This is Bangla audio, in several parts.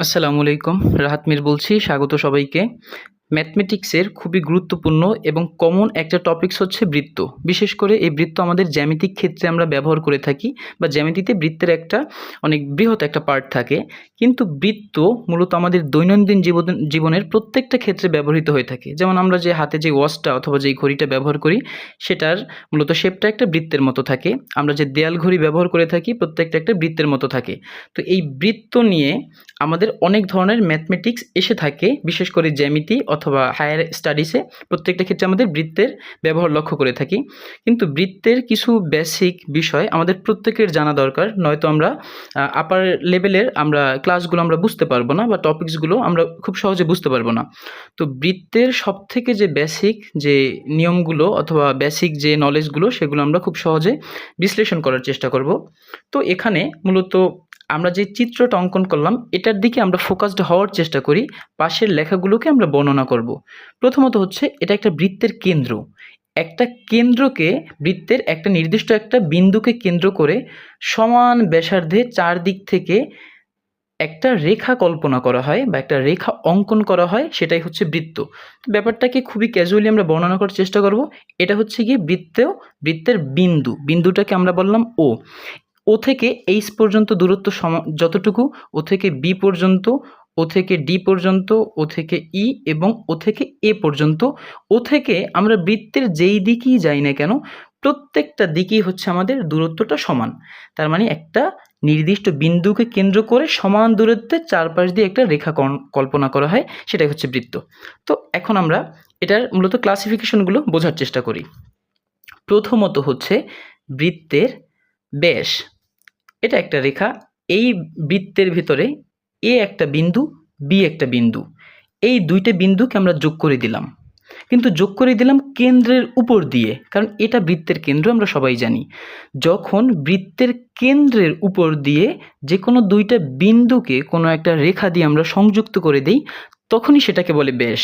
আসসালামু আলাইকুম রাহাত মির বলছি স্বাগত সবাইকে। ম্যাথমেটিক্সের খুবই গুরুত্বপূর্ণ এবং কমন একটা টপিকস হচ্ছে বৃত্ত। বিশেষ করে এই বৃত্ত আমাদের জ্যামিতিক ক্ষেত্রে আমরা ব্যবহার করে থাকি বা জ্যামিতিতে বৃত্তের একটা অনেক বৃহৎ একটা পার্ট থাকে। কিন্তু বৃত্ত মূলত আমাদের দৈনন্দিন জীবন জীবনের প্রত্যেকটা ক্ষেত্রে ব্যবহৃত হয়ে থাকে। যেমন আমরা যে হাতে যে ওয়াচটা অথবা যে ঘড়িটা ব্যবহার করি, সেটার মূলত শেপটা একটা বৃত্তের মতো থাকে। আমরা যে দেয়াল ঘড়ি ব্যবহার করে থাকি, প্রত্যেকটা একটা বৃত্তের মতো থাকে। তো এই বৃত্ত নিয়ে আমাদের অনেক ধরনের ম্যাথমেটিক্স এসে থাকে। বিশেষ করে জ্যামিতি অথবা হায়ার স্টাডিসে প্রত্যেকটা ক্ষেত্রে আমাদের বৃত্তের ব্যবহার লক্ষ্য করে থাকি। কিন্তু বৃত্তের কিছু বেসিক বিষয় আমাদের প্রত্যেকের জানা দরকার, নয়তো আমরা আপার লেভেলের আমরা ক্লাসগুলো আমরা বুঝতে পারব না বা টপিকসগুলো আমরা খুব সহজে বুঝতে পারব না। তো বৃত্তের সব থেকে যে বেসিক যে নিয়মগুলো অথবা বেসিক যে নলেজগুলো সেগুলো আমরা খুব সহজে বিশ্লেষণ করার চেষ্টা করব। তো এখানে মূলত আমরা যে চিত্রটা অঙ্কন করলাম, এটার দিকে আমরা ফোকাসড হওয়ার চেষ্টা করি, পাশের লেখাগুলোকে আমরা বর্ণনা করব। প্রথমত হচ্ছে, এটা একটা বৃত্তের কেন্দ্র। একটা কেন্দ্রকে, বৃত্তের একটা নির্দিষ্ট একটা বিন্দুকে কেন্দ্র করে সমান ব্যাসার্ধে চারদিক থেকে একটা রেখা কল্পনা করা হয় বা একটা রেখা অঙ্কন করা হয়, সেটাই হচ্ছে বৃত্ত। ব্যাপারটাকে খুবই ক্যাজুয়ালি আমরা বর্ণনা করার চেষ্টা করব। এটা হচ্ছে গিয়ে বৃত্তেও, বৃত্তের বিন্দু, বিন্দুটাকে আমরা বললাম ও ও থেকে এইচ পর্যন্ত দূরত্ব সম, যতটুকু, ও থেকে বি পর্যন্ত, ও থেকে ডি পর্যন্ত, ও থেকে ই এবং ও থেকে এ পর্যন্ত, ও থেকে আমরা বৃত্তের যেই দিকেই যাই না কেন, প্রত্যেকটা দিকেই হচ্ছে আমাদের দূরত্বটা সমান। তার মানে একটা নির্দিষ্ট বিন্দুকে কেন্দ্র করে সমান দূরত্বের চারপাশ দিয়ে একটা রেখা কল্পনা করা হয়, সেটাই হচ্ছে বৃত্ত। তো এখন আমরা এটার মূলত ক্লাসিফিকেশনগুলো বোঝার চেষ্টা করি। প্রথমত হচ্ছে বৃত্তের ব্যাস। এটা একটা রেখা। এই বৃত্তের ভিতরে এ একটা বিন্দু, বি একটা বিন্দু। এই দুইটা বিন্দুকে আমরা যোগ করে দিলাম। কিন্তু যোগ করে দিলাম কেন্দ্রের উপর দিয়ে, কারণ এটা বৃত্তের কেন্দ্র আমরা সবাই জানি। যখন বৃত্তের কেন্দ্রের উপর দিয়ে যে কোনো দুইটা বিন্দুকে কোনো একটা রেখা দিয়ে আমরা সংযুক্ত করে দেই, তখনই সেটাকে বলে ব্যাস।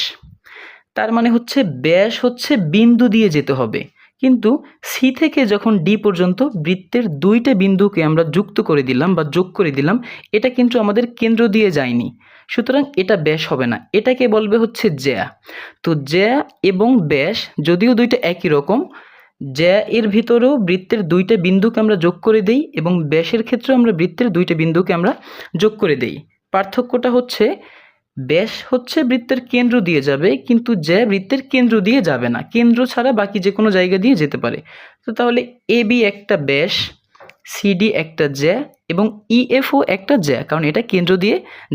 তার মানে হচ্ছে ব্যাস হচ্ছে বিন্দু দিয়ে যেতে হবে। কিন্তু সি থেকে যখন ডি পর্যন্ত বৃত্তের দুইটা বিন্দুকে আমরা যুক্ত করে দিলাম বা যোগ করে দিলাম, এটা কিন্তু আমাদের কেন্দ্র দিয়ে যায়নি। সুতরাং এটা ব্যাস হবে না। এটাকে বলবে হচ্ছে জ্যা। তো জ্যা এবং ব্যাস যদিও দুইটা একই রকম, জ্যা এর ভিতরেও বৃত্তের দুইটা বিন্দুকে আমরা যোগ করে দেই এবং ব্যাসের ক্ষেত্রেও আমরা বৃত্তের দুইটা বিন্দুকে আমরা যোগ করে দেই। পার্থক্যটা হচ্ছে ব্যাস হচ্ছে বৃত্তের কেন্দ্র দিয়ে যাবে, কিন্তু জ্যা বৃত্তের কেন্দ্র দিয়ে যাবে না, কেন্দ্র ছাড়া বাকি যে কোনো জায়গা দিয়ে যেতে পারে। তো তাহলে এ বি একটা ব্যাস সিডি একটা জ্যা এবং ইএফও একটা জ্যা, কারণ এটা কেন্দ্র দিয়ে